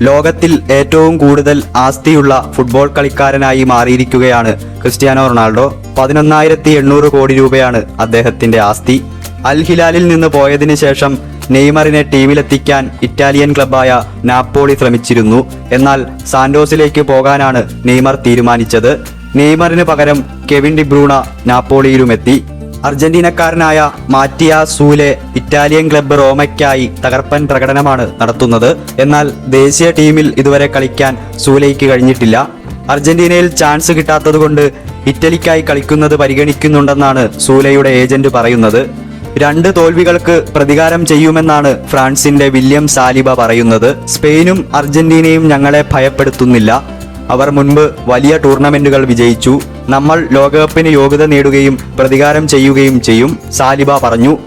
ലോകത്തിൽ ഏറ്റവും കൂടുതൽ ആസ്തിയുള്ള ഫുട്ബോൾ കളിക്കാരനായി മാറിയിരിക്കുകയാണ് ക്രിസ്ത്യാനോ റൊണാൾഡോ. പതിനൊന്നായിരത്തി എണ്ണൂറ് കോടി രൂപയാണ് അദ്ദേഹത്തിന്റെ ആസ്തി. അൽ ഹിലാലിൽ നിന്ന് പോയതിനു ശേഷം നെയ്മറിനെ ടീമിലെത്തിക്കാൻ ഇറ്റാലിയൻ ക്ലബായ നാപ്പോളി ശ്രമിച്ചിരുന്നു. എന്നാൽ സാന്റോസിലേക്ക് പോകാനാണ് നെയ്മർ തീരുമാനിച്ചത്. നെയ്മറിന് പകരം കെവിൻ ഡിബ്രൂണ നാപ്പോളിയിലുമെത്തി. അർജന്റീനക്കാരനായ മാറ്റിയ സൂലെ ഇറ്റാലിയൻ ക്ലബ്ബ് റോമയ്ക്കായി തകർപ്പൻ പ്രകടനമാണ് നടത്തുന്നത്. എന്നാൽ ദേശീയ ടീമിൽ ഇതുവരെ കളിക്കാൻ സൂലയ്ക്ക് കഴിഞ്ഞിട്ടില്ല. അർജന്റീനയിൽ ചാൻസ് കിട്ടാത്തതുകൊണ്ട് ഇറ്റലിക്കായി കളിക്കുന്നത് പരിഗണിക്കുന്നുണ്ടെന്നാണ് സൂലയുടെ ഏജന്റ് പറയുന്നത്. രണ്ട് തോൽവികൾക്ക് പ്രതികാരം ചെയ്യുമെന്നാണ് ഫ്രാൻസിന്റെ വില്യം സാലിബ പറയുന്നത്. സ്പെയിനും അർജന്റീനയും ഞങ്ങളെ ഭയപ്പെടുത്തുന്നില്ല. അവർ മുൻപ് വലിയ ടൂർണമെന്റുകൾ വിജയിച്ചു. നമ്മൾ ലോകകപ്പിന് യോഗ്യത നേടുകയും പ്രതികാരം ചെയ്യുകയും ചെയ്യും സാലിബ പറഞ്ഞു.